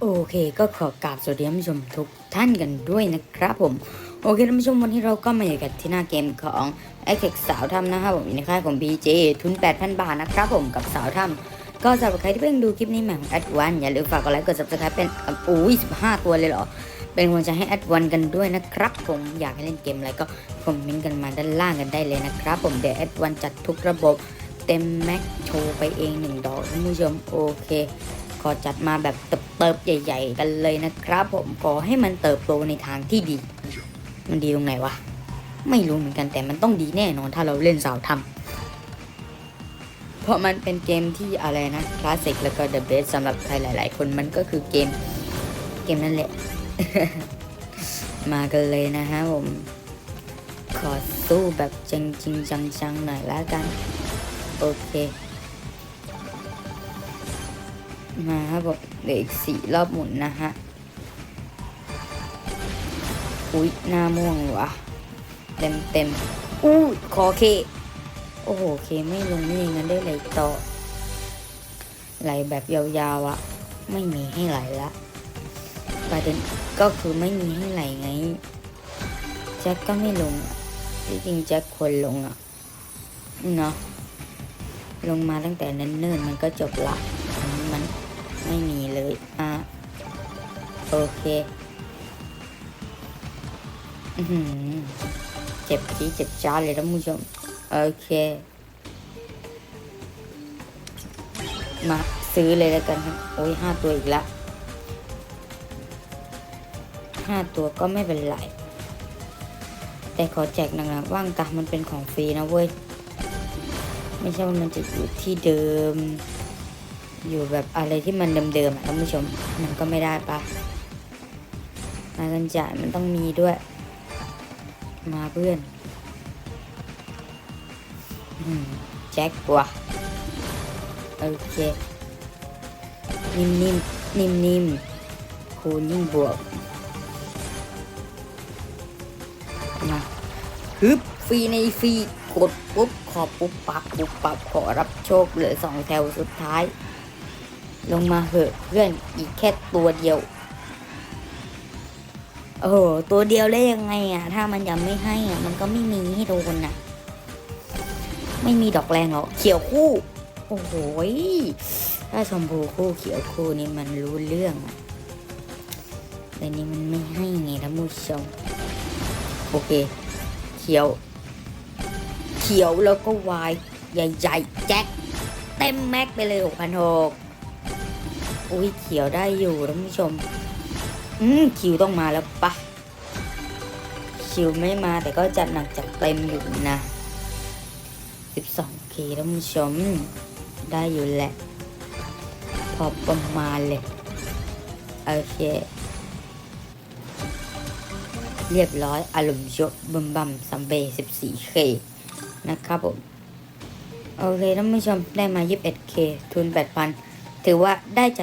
โอเคก็ขอกราบสวัสดีท่านผู้ชมทุกท่านกันด้วยนะครับผม โอเคท่านผู้ชมวันนี้เราก็มาอยู่กันที่หน้าเกมของไอเ x สาวทำนะครับผมในค่ายของ BJ ทุน 8,000 บาทนะครับผมกับสาวทำก็สำหรับใครที่เพิ่งดูคลิปนี้ใหม่ของแอดวันอย่าลืมฝากกดไลค์กด subscribe เป็นอุ้ย15 ตัวเลยเหรอ เป็นกำลังใจให้แอดวันกันด้วยนะครับ ผมอยากให้เล่นเกมอะไรก็คอมเมนต์กันมาด้านล่างกันได้เลยนะครับ ผมเดี๋ยวแอดวันจัดทุกระบบเต็มแม็กโชว์ไปเองหนึ่งดอกท่านผู้ชมโอเคขอจัดมาแบบเติบๆใหญ่ ๆ กันเลยนะครับ ผมขอให้มันเติบโตในทางที่ดี มันดีตรงไหนวะไม่รู้เหมือนกันแต่มันต้องดีแน่นอนถ้าเราเล่นสาวทำเพราะมันเป็นเกมที่อะไรนะคลาสสิกแล้วก็เดอะเบสสำหรับใครหลาย ๆ คนมันก็คือเกมเกมนั่นแหละ มากันเลยนะฮะผม ขอสู้แบบจริงจริงๆจังๆหน่อยละกัน โอเค มาครับผมเหลืออีกสี่รอบหมุนนะฮะ อุ๊ย หน้าม่วงวะเต็มเต็มอู้ขอเค โอ้โห เคไม่ลงนี่งั้นได้ไหลต่อ ไหลแบบยาวๆอะไม่มีให้ไหลละ ประเด็นก็คือไม่มีให้ไหลไง แจ็คก็ไม่ลงที่จริงแจ็คควรลงอะเนาะลงมาตั้งแต่เนิ่นๆมันก็จบละมันไม่มีเลยอะโอเคอเจ็บจีเจ็บจ้าเลยท่านผู้ชมโอเค มาซื้อเลยแล้วกันครัโอ้ยห้าตัวอีกแล้ว 5 ตัวก็ไม่เป็นไร แต่ขอแจกหนักๆว่างตามันเป็นของฟรีนะเว้ย ไม่ใช่ว่ามันจะอยู่ที่เดิม อยู่แบบอะไรที่มันเดิมๆอะท่านผู้ชม มันก็ไม่ได้ปะมากันจ่ายมันต้องมีด้วย มาเพื่อนแจ็คกว่าโอเค นิ่มๆนิ่มๆคูณยิ่งบวก มาฮึบฟรีในฟรีกดปุ๊บขอปุ๊บปับปุ๊บปับขอรับโชคเหลือสองแถวสุดท้าย ลงมาเหอะเพื่อนอีกแค่ตัวเดียวโอ้โหตัวเดียวได้ยังไงอะ ถ้ามันยังไม่ให้อะ มันก็ไม่มีให้โดนอะ ไม่มีดอกแรงหรอกเขียวคู่ โอ้โหยถ้าชมพูคู่เขียวคู่นี่มันรู้เรื่องอะแต่นี่มันไม่ให้ไงท่านผู้ชม โอเค เขียว เขียวแล้วก็วายใหญ่ๆ แจ็คเต็มแม็กไปเลยหกพันหกอุ้ยเขียวได้อยู่ท่านผู้ชม อืมคิวต้องมาแล้วปะคิวไม่มาแต่ก็จัดหนักจัดเต็มอยู่นะ12เคท่านผู้ชม ได้อยู่แหละ พอประมาณเลย โอเค เรียบร้อยอารมณ์ยศบึมบัมซัมเบ 14K นะครับผม โอเคท่านผู้ชมได้มา 21K ทุน 8,000 ถือว่าได้ใจ